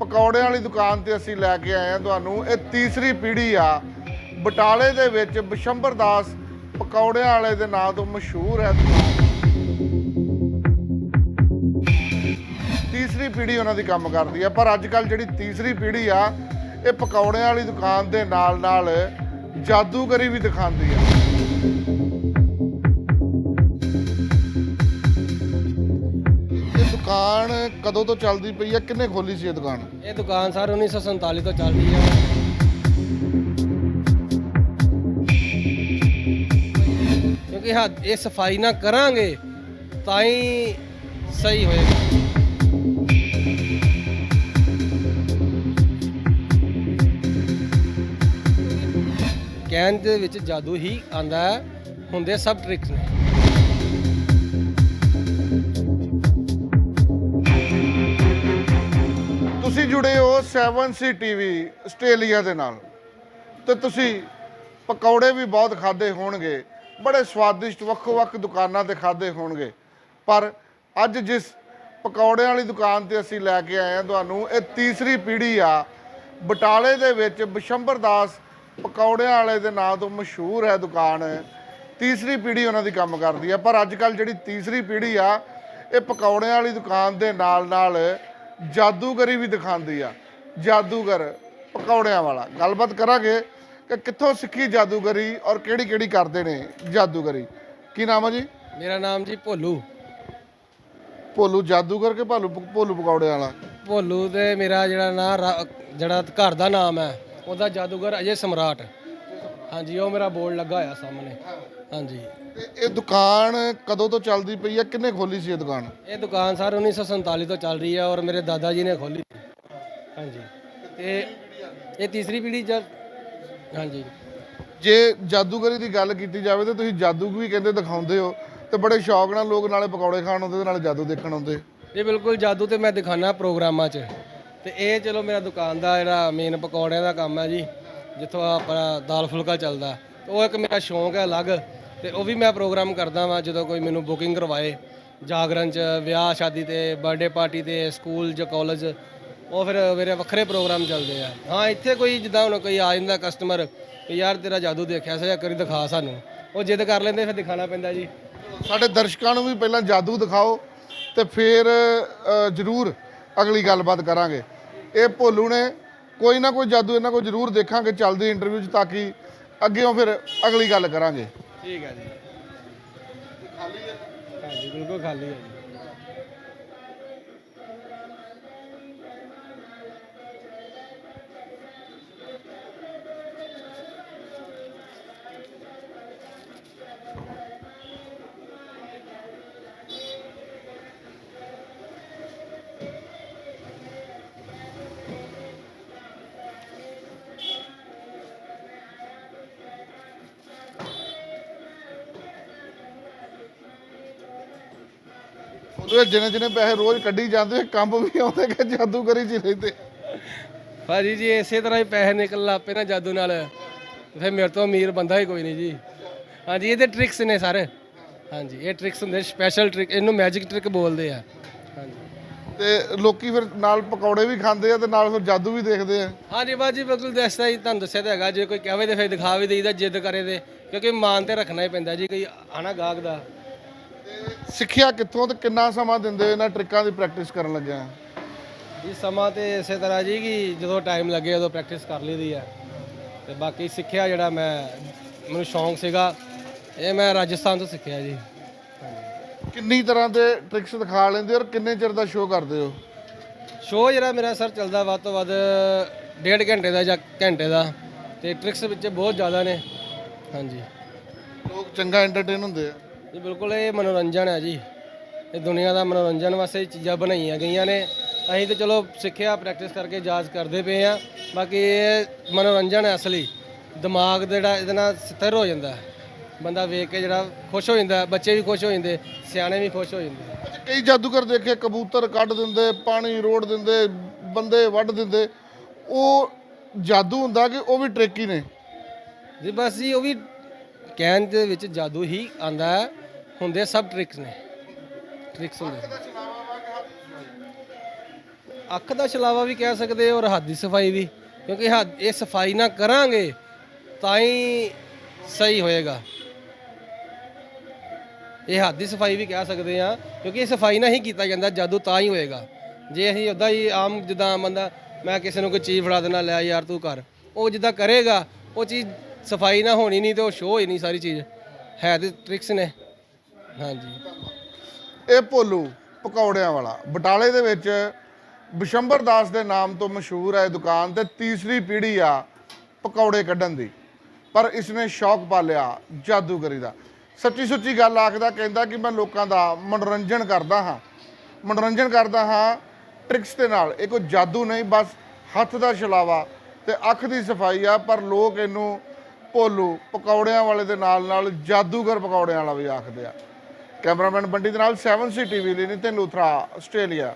ਪਕੌੜਿਆਂ ਵਾਲੀ ਦੁਕਾਨ ਤੇ ਅਸੀਂ ਲੈ ਕੇ ਆਏ ਹਾਂ ਤੁਹਾਨੂੰ। ਇਹ ਤੀਸਰੀ ਪੀੜ੍ਹੀ ਆ। ਬਟਾਲੇ ਦੇ ਵਿੱਚ ਬਿਸ਼ੰਬਰ ਦਾਸ ਪਕੌੜਿਆਂ ਵਾਲੇ ਦੇ ਨਾਂ ਤੋਂ ਮਸ਼ਹੂਰ ਹੈ। ਤੀਸਰੀ ਪੀੜ੍ਹੀ ਉਹਨਾਂ ਦੀ ਕੰਮ ਕਰਦੀ ਆ, ਪਰ ਅੱਜ ਕੱਲ ਜਿਹੜੀ ਤੀਸਰੀ ਪੀੜ੍ਹੀ ਆ, ਇਹ ਪਕੌੜਿਆਂ ਵਾਲੀ ਦੁਕਾਨ ਦੇ ਨਾਲ ਨਾਲ ਜਾਦੂਗਰੀ ਵੀ ਦਿਖਾਉਂਦੀ ਆ। ਦੁਕਾਨ ਕਦੋਂ ਤੋਂ ਚੱਲਦੀ ਪਈ ਹੈ ਕਿੰਨੇ ਖੋਲੀ ਸੀ ਇਹ ਦੁਕਾਨ? ਇਹ ਦੁਕਾਨ ਸਰ 1947 ਤੋਂ ਚੱਲ ਰਹੀ ਹੈ ਕਿਉਂਕਿ ਹਾਂ, ਇਹ ਸਫ਼ਾਈ ਨਾ ਕਰਾਂਗੇ, ਤਾਂ ਹੀ ਸਹੀ ਹੋਏਗਾ। ਕਹਿਣ ਦੇ ਵਿੱਚ ਜਾਦੂ ਹੀ ਆਂਦਾ ਹੁੰਦੇ ਸਭ ਟ੍ਰਿਕਸ ਨੇ। ਤੁਸੀਂ ਜੁੜੇ ਹੋ 7C ਟੀਵੀ ਆਸਟ੍ਰੇਲੀਆ ਦੇ ਨਾਲ। ਤੇ ਤੁਸੀਂ ਪਕੌੜੇ ਵੀ ਬਹੁਤ ਖਾਦੇ ਹੋਣਗੇ, ਬੜੇ ਸਵਾਦਿਸ਼ਟ ਵੱਖੋ-ਵੱਖ ਦੁਕਾਨਾਂ ਤੇ ਖਾਦੇ ਹੋਣਗੇ। ਪਰ ਅੱਜ ਜਿਸ ਪਕੌੜਿਆਂ ਵਾਲੀ ਦੁਕਾਨ ਤੇ ਅਸੀਂ ਲੈ ਕੇ ਆਏ ਹਾਂ ਤੁਹਾਨੂੰ, ਇਹ ਤੀਸਰੀ ਪੀੜ੍ਹੀ ਆ। ਬਟਾਲੇ ਦੇ ਵਿੱਚ ਬਿਸ਼ੰਬਰ ਦਾਸ ਪਕੌੜਿਆਂ ਵਾਲੇ ਦੇ ਨਾਂ ਤੋਂ ਮਸ਼ਹੂਰ ਹੈ ਦੁਕਾਨ। ਤੀਸਰੀ ਪੀੜ੍ਹੀ ਉਹਨਾਂ ਦੀ ਕੰਮ ਕਰਦੀ ਆ, ਪਰ ਅੱਜ ਕੱਲ ਜਿਹੜੀ ਤੀਸਰੀ ਪੀੜ੍ਹੀ ਆ, ਇਹ ਪਕੌੜਿਆਂ ਵਾਲੀ ਦੁਕਾਨ ਦੇ ਨਾਲ ਨਾਲ ਜਾਦੂਗਰੀ ਵੀ ਦਿਖਾਉਂਦੀ ਆ ਜਾਦੂਗਰ ਪਕੌੜਿਆਂ ਵਾਲਾ। ਗੱਲਬਾਤ ਕਰਾਂਗੇ ਕਿ ਕਿੱਥੋਂ ਸਿੱਖੀ ਜਾਦੂਗਰੀ ਔਰ ਕਿਹੜੀ ਕਿਹੜੀ ਕਰਦੇ ਨੇ ਜਾਦੂਗਰੀ। ਕੀ ਨਾਮ ਹੈ ਜੀ? ਮੇਰਾ ਨਾਮ ਜੀ ਭੋਲੂ। ਭੋਲੂ ਜਾਦੂਗਰ ਕੇ ਭਾਲੂ ਭੋਲੂ ਪਕੌੜਿਆਂ ਵਾਲਾ? ਭੋਲੂ ਤੇ ਮੇਰਾ ਜਿਹੜਾ ਨਾਂ ਜਿਹੜਾ ਘਰ ਦਾ ਨਾਮ ਹੈ ਉਹਦਾ ਜਾਦੂਗਰ ਅਜੇ ਸਮਰਾਟ। ਹਾਂਜੀ ਉਹ ਮੇਰਾ ਬੋਰਡ ਲੱਗਾ ਹੋਇਆ ਸਾਹਮਣੇ। ਹਾਂਜੀ। ਤੇ ਇਹ ਦੁਕਾਨ ਕਦੋਂ ਤੋਂ ਚੱਲਦੀ ਪਈ ਆ ਕਿੰਨੇ ਖੋਲੀ ਸੀ ਇਹ ਦੁਕਾਨ? ਇਹ ਦੁਕਾਨ ਸਰ 1947 ਤੋਂ ਚੱਲ ਰਹੀ ਹੈ ਔਰ ਮੇਰੇ ਦਾਦਾ ਜੀ ਨੇ ਖੋਲੀ। ਹਾਂਜੀ। ਤੇ ਇਹ ਤੀਸਰੀ ਪੀੜ੍ਹੀ ਜਦ ਹਾਂਜੀ। ਜੇ ਜਾਦੂਗਰੀ ਦੀ ਗੱਲ ਕੀਤੀ ਜਾਵੇ ਤਾਂ ਤੁਸੀਂ ਜਾਦੂ ਵੀ ਕਹਿੰਦੇ ਦਿਖਾਉਂਦੇ ਹੋ ਤੇ ਬੜੇ ਸ਼ੌਕ ਨਾਲ ਲੋਕ ਨਾਲੇ ਪਕੌੜੇ ਖਾਣ ਆਉਂਦੇ ਤੇ ਨਾਲੇ ਜਾਦੂ ਦੇਖਣ ਆਉਂਦੇ। ਇਹ ਬਿਲਕੁਲ ਜਾਦੂ ਤੇ ਮੈਂ ਦਿਖਾਣਾ ਪ੍ਰੋਗਰਾਮਾਂ 'ਚ। ਤੇ ਇਹ ਚਲੋ ਮੇਰਾ ਦੁਕਾਨ ਦਾ ਜਿਹੜਾ ਮੇਨ ਪਕੌੜਿਆਂ ਦਾ ਕੰਮ ਹੈ ਜੀ। ਜਿੱਥੋਂ ਆਪਣਾ ਦਾਲ ਫੁਲਕਾ ਚੱਲਦਾ। ਉਹ ਇੱਕ ਮੇਰਾ ਸ਼ੌਂਕ ਹੈ ਅਲੱਗ, ਤੇ ਉਹ ਵੀ ਮੈਂ ਪ੍ਰੋਗਰਾਮ ਕਰਦਾ ਵਾਂ ਜਦੋਂ ਕੋਈ ਮੈਨੂੰ ਬੁਕਿੰਗ ਕਰਵਾਏ। ਜਾਗਰਣ 'ਚ, ਵਿਆਹ, ਸ਼ਾਦੀ ਤੇ ਬਰਥਡੇ ਪਾਰਟੀ ਤੇ, ਸਕੂਲ 'ਚ ਕਾਲਜ ਉਹ ਫਿਰ ਮੇਰੇ ਵੱਖਰੇ ਪ੍ਰੋਗਰਾਮ ਚੱਲਦੇ ਆ। ਹਾਂ, ਇੱਥੇ ਕੋਈ ਜਿੱਦਾਂ ਹੁਣ ਕੋਈ ਆ ਜਾਂਦਾ ਕਸਟਮਰ ਕਿ ਯਾਰ ਤੇਰਾ ਜਾਦੂ ਦੇਖਿਆ ਸੀ ਜਾਂ ਕਰੀ ਦਿਖਾ ਸਾਨੂੰ। ਉਹ ਜਿੱਦ ਕਰ ਲੈਂਦੇ, ਫਿਰ ਦਿਖਾਣਾ ਪੈਂਦਾ ਜੀ। ਸਾਡੇ ਦਰਸ਼ਕਾਂ ਨੂੰ ਵੀ ਪਹਿਲਾਂ ਜਾਦੂ ਦਿਖਾਓ ਤੇ ਫਿਰ ਜ਼ਰੂਰ ਅਗਲੀ ਗੱਲਬਾਤ ਕਰਾਂਗੇ। ਇਹ ਭੋਲੂ ਨੇ ਕੋਈ ਨਾ ਕੋਈ ਜਾਦੂ ਇਹਨਾਂ ਕੋਲ ਜ਼ਰੂਰ ਦੇਖਾਂਗੇ ਚੱਲਦੀ ਇੰਟਰਵਿਊ 'ਚ ਤਾਂ ਕਿ ਅੱਗੇੋਂ ਫਿਰ ਅਗਲੀ ਗੱਲ ਕਰਾਂਗੇ। ਠੀਕ ਹੈ ਜੀ। ਹਾਂਜੀ ਬਿਲਕੁਲ ਖਾਲੀ ਹੈ ਜੀ। ਉਹਦੇ ਜਿਹਨੇ ਜਿਹਨੇ ਪੈਸੇ ਰੋਜ਼ ਕੱਢੀ ਜਾਂਦੇ ਕੰਮ ਵੀ ਆਉਂਦੇ ਕਿ ਜਾਦੂਗਰੀ 'ਚ ਹੀ ਰਹਿੰਦੇ ਭਾਜੀ ਜੀ ਇਸੇ ਤਰ੍ਹਾਂ ਹੀ ਪੈਸੇ ਨਿਕਲ ਲੱਪੇ ਨਾ ਜਾਦੂ ਨਾਲ। ਫਿਰ ਮੇਰੇ ਤੋਂ ਅਮੀਰ ਬੰਦਾ ਹੀ ਕੋਈ ਨਹੀਂ ਜੀ। ਹਾਂਜੀ ਇਹਦੇ ਟ੍ਰਿਕਸ ਨੇ ਸਾਰੇ। ਹਾਂਜੀ ਇਹ ਟ੍ਰਿਕਸ ਹੁੰਦੇ ਸਪੈਸ਼ਲ ਟ੍ਰਿਕ ਇਹਨੂੰ ਮੈਜਿਕ ਟ੍ਰਿਕ ਬੋਲਦੇ ਆ। ਹਾਂਜੀ। ਤੇ ਲੋਕੀ ਫਿਰ ਨਾਲ ਪਕੌੜੇ ਵੀ ਖਾਂਦੇ ਆ ਤੇ ਨਾਲ ਫਿਰ ਜਾਦੂ ਵੀ ਦੇਖਦੇ ਆ। ਹਾਂਜੀ ਬਾਜੀ ਬਿਲਕੁਲ ਦੱਸਦਾ ਜੀ ਤੁਹਾਨੂੰ ਦੱਸਿਆ ਤਾਂ ਹੈਗਾ। ਜੇ ਕੋਈ ਕਹੇ ਤੇ ਫਿਰ ਦਿਖਾ ਵੀ ਦੇਈਦਾ ਜਿੱਦ ਕਰੇ ਤੇ। ਕਿਉਂਕਿ ਮਾਨ ਤੇ ਰੱਖਣਾ ਹੀ ਪੈਂਦਾ ਜੀ ਕੋਈ ਆਣਾ ਗਾਹਕ ਦਾ। ਸਿੱਖਿਆ ਕਿੱਥੋਂ ਤੇ ਕਿੰਨਾ ਸਮਾਂ ਦਿੰਦੇ ਇਹਨਾਂ ਟ੍ਰਿਕਾਂ ਦੀ ਪ੍ਰੈਕਟਿਸ ਕਰਨ ਲੱਗਿਆ? ਇਹ ਸਮਾਂ ਤੇ ਇਸੇ ਤਰ੍ਹਾਂ ਜੀ ਕਿ ਜਦੋਂ ਟਾਈਮ ਲੱਗੇ ਉਦੋਂ ਪ੍ਰੈਕਟਿਸ ਕਰ ਲਈਦੀ ਆ। ਤੇ ਬਾਕੀ ਸਿੱਖਿਆ ਜਿਹੜਾ ਮੈਂ ਮੈਨੂੰ ਸ਼ੌਂਕ ਸੀਗਾ ਇਹ ਮੈਂ ਰਾਜਸਥਾਨ ਤੋਂ ਸਿੱਖਿਆ ਜੀ। ਕਿੰਨੀ ਤਰ੍ਹਾਂ ਦੇ ਟ੍ਰਿਕਸ ਦਿਖਾ ਲੈਂਦੇ ਔਰ ਕਿੰਨੇ ਚਿਰ ਦਾ ਸ਼ੋਅ ਕਰਦੇ ਹੋ? ਸ਼ੋਅ ਜਿਹੜਾ ਮੇਰਾ ਸਰ ਚੱਲਦਾ ਵੱਧ ਤੋਂ ਵੱਧ ਡੇਢ ਘੰਟੇ ਦਾ ਜਾਂ ਘੰਟੇ ਦਾ। ਤੇ ਟ੍ਰਿਕਸ ਵਿੱਚ ਬਹੁਤ ਜ਼ਿਆਦਾ ਨੇ। ਹਾਂਜੀ। ਲੋਕ ਚੰਗਾ ਐਂਟਰਟੇਨ ਹੁੰਦੇ ਆ। ਇਹ ਬਿਲਕੁਲ ਇਹ ਮਨੋਰੰਜਨ ਹੈ ਜੀ। ਇਹ ਦੁਨੀਆ ਦਾ ਮਨੋਰੰਜਨ ਵਾਸਤੇ ਇਹ ਚੀਜ਼ਾਂ ਬਣਾਈਆਂ ਗਈਆਂ ਨੇ। ਅਸੀਂ ਤੇ ਚਲੋ ਸਿੱਖਿਆ ਪ੍ਰੈਕਟਿਸ ਕਰਕੇ ਜਾਂਚ ਕਰਦੇ ਪਏ ਆ ਬਾਕੀ ਇਹ ਮਨੋਰੰਜਨ ਹੈ ਅਸਲੀ। ਦਿਮਾਗ ਜਿਹੜਾ ਇਹਦੇ ਨਾਲ ਸਥਿਰ ਹੋ ਜਾਂਦਾ। ਬੰਦਾ ਵੇਖ ਕੇ ਜਿਹੜਾ ਖੁਸ਼ ਹੋ ਜਾਂਦਾ ਬੱਚੇ ਵੀ ਖੁਸ਼ ਹੋ ਜਾਂਦੇ ਸਿਆਣੇ ਵੀ ਖੁਸ਼ ਹੋ ਜਾਂਦੇ। ਕਈ ਜਾਦੂਗਰ ਦੇਖੇ ਕਬੂਤਰ ਕੱਢ ਦਿੰਦੇ ਪਾਣੀ ਰੋੜ ਦਿੰਦੇ ਬੰਦੇ ਵੱਢ ਦਿੰਦੇ। ਉਹ ਜਾਦੂ ਹੁੰਦਾ ਕਿ ਉਹ ਵੀ ਟ੍ਰਿਕ ਹੀ ਨੇ? ਜੀ ਬਸ ਜੀ ਉਹ ਵੀ ਕਹਿਣ ਦੇ ਵਿੱਚ ਜਾਦੂ ਹੀ ਆਂਦਾ ਹੈ। ਹੁੰਦੇ ਸਭ ਟ੍ਰਿਕਸ ਨੇ। ਟ੍ਰਿਕਸ ਹੁੰਦੇ ਅੱਖ ਦਾ ਛਲਾਵਾ ਵੀ ਕਹਿ ਸਕਦੇ ਔਰ ਹੱਥ ਦੀ ਸਫ਼ਾਈ ਵੀ, ਕਿਉਂਕਿ ਹੱਥ, ਇਹ ਸਫ਼ਾਈ ਨਾ ਕਰਾਂਗੇ ਤਾਂ ਹੀ ਸਹੀ ਹੋਏਗਾ। ਇਹ ਹੱਥ ਦੀ ਸਫ਼ਾਈ ਵੀ ਕਹਿ ਸਕਦੇ ਆ, ਕਿਉਂਕਿ ਇਹ ਸਫ਼ਾਈ ਨਾ ਹੀ ਕੀਤਾ ਜਾਂਦਾ, ਜਾਦੂ ਤਾਂ ਹੀ ਹੋਏਗਾ। ਜੇ ਅਸੀਂ ਉਦਾਂ ਹੀ ਆਮ ਜਿੱਦਾਂ ਬੰਦਾ, ਮੈਂ ਕਿਸੇ ਨੂੰ ਕੋਈ ਚੀਜ਼ ਫੜਾ ਦੇਣਾ ਲੈ ਯਾਰ ਤੂੰ ਕਰ, ਉਹ ਜਿੱਦਾਂ ਕਰੇਗਾ, ਉਹ ਚੀਜ਼ ਸਫ਼ਾਈ ਨਾ ਹੋਣੀ ਨਹੀਂ ਤੇ ਉਹ ਸ਼ੋਅ ਹੀ ਨਹੀਂ ਸਾਰੀ ਚੀਜ਼। ਹੈ ਤੇ ਟ੍ਰਿਕਸ ਨੇ। ਹਾਂਜੀ। ਇਹ ਭੋਲੂ ਪਕੌੜਿਆਂ ਵਾਲਾ। ਬਟਾਲੇ ਦੇ ਵਿੱਚ ਬਿਸ਼ੰਬਰ ਦਾਸ ਦੇ ਨਾਮ ਤੋਂ ਮਸ਼ਹੂਰ ਹੈ ਇਹ ਦੁਕਾਨ ਤੇ ਤੀਸਰੀ ਪੀੜ੍ਹੀ ਆ ਪਕੌੜੇ ਕੱਢਣ ਦੀ। ਪਰ ਇਸਨੇ ਸ਼ੌਕ ਪਾਲਿਆ ਜਾਦੂਗਰੀ ਦਾ। ਸੱਚੀ ਸੁੱਚੀ ਗੱਲ ਆਖਦਾ, ਕਹਿੰਦਾ ਕਿ ਮੈਂ ਲੋਕਾਂ ਦਾ ਮਨੋਰੰਜਨ ਕਰਦਾ ਹਾਂ। ਮਨੋਰੰਜਨ ਕਰਦਾ ਹਾਂ ਟ੍ਰਿਕਸ ਦੇ ਨਾਲ। ਇਹ ਕੋਈ ਜਾਦੂ ਨਹੀਂ, ਬਸ ਹੱਥ ਦਾ ਛਲਾਵਾ ਤੇ ਅੱਖ ਦੀ ਸਫ਼ਾਈ ਆ। ਪਰ ਲੋਕ ਇਹਨੂੰ ਭੋਲੂ ਪਕੌੜਿਆਂ ਵਾਲੇ ਦੇ ਨਾਲ ਨਾਲ ਜਾਦੂਗਰ ਪਕੌੜਿਆਂ ਵਾਲਾ ਵੀ ਆਖਦੇ ਆ। ਕੈਮਰਾਮੈਨ ਬੰਡੀ ਦੇ ਨਾਲ 7C ਟੀਵੀ ਲਈ ਨਿਤਿਨ ਲੂਥਰਾ ਆਸਟ੍ਰੇਲੀਆ।